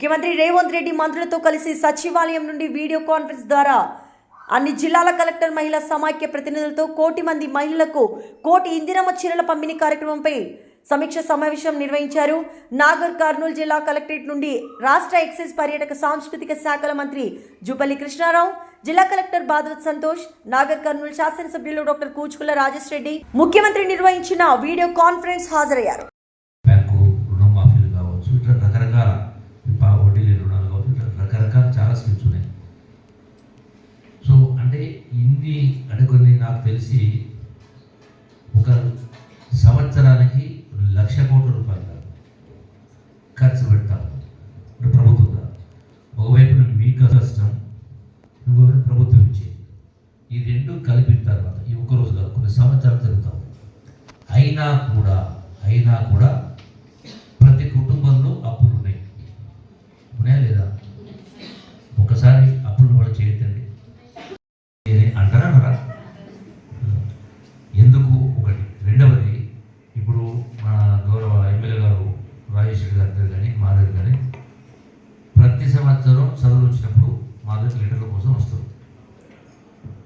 ముఖ్యమంత్రి రేవంత్ రెడ్డి మంత్రులతో కలిసి సచివాలయం నుండి వీడియో కాన్ఫరెన్స్ ద్వారా అన్ని జిల్లాల కలెక్టర్ మహిళా సమాఖ్య ప్రతినిధులతో కోటి మంది మహిళలకు కోటి ఇందిరమ్మ చీరల పంపిణీ కార్యక్రమంపై సమీక్ష సమావేశం నిర్వహించారు. నాగర్ కర్నూలు జిల్లా కలెక్టరేట్ నుండి రాష్ట్ర ఎక్సైజ్ పర్యాటక సాంస్కృతిక శాఖల మంత్రి జూపల్లి కృష్ణారావు జిల్లా కలెక్టర్ బాధవత్ సంతోష్ నాగర్ కర్నూలు శాసనసభ్యులు డాక్టర్ కూచుకుల రాజేష్ రెడ్డి ముఖ్యమంత్రి నిర్వహించిన వీడియో కాన్ఫరెన్స్ హాజరయ్యారు. రకరకాల చాలా సో అంటే ఇన్ని అంటే కొన్ని నాకు తెలిసి ఒక సంవత్సరానికి లక్ష కోట్ల రూపాయలు ఖర్చు పెడతారు ప్రభుత్వం ప్రభుత్వంగా ఒకవైపు మీకు కష్టం ఇంకొకటి ప్రభుత్వం ఇచ్చే. ఈ రెండు కలిపిన తర్వాత ఈ ఒక్కరోజు కాదు కొన్ని సంవత్సరాలు జరుగుతాం అయినా కూడా అయినా కూడా ప్రతి చదువులు వచ్చినప్పుడు మా దగ్గర లెటర్ల కోసం వస్తారు.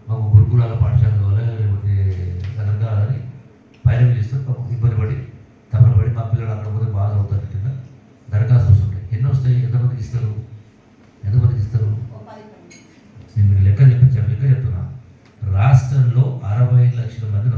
మాకు గురుకులాల పాఠశాల ద్వారా లేకపోతే రకరకాలని పైరవి చేస్తారు. మాకు ఇబ్బంది పడి తపన పడి మా పిల్లలు అక్కడ పోతే అవుతారు కింద దరఖాస్తు వస్తుంటాయి ఎన్ని వస్తాయి? ఎంతమందికి ఇస్తారు? ఎంతమందికి ఇస్తారు? నేను లెక్క చెప్పించాను లెక్క చెప్తున్నా. రాష్ట్రంలో అరవై లక్షల మంది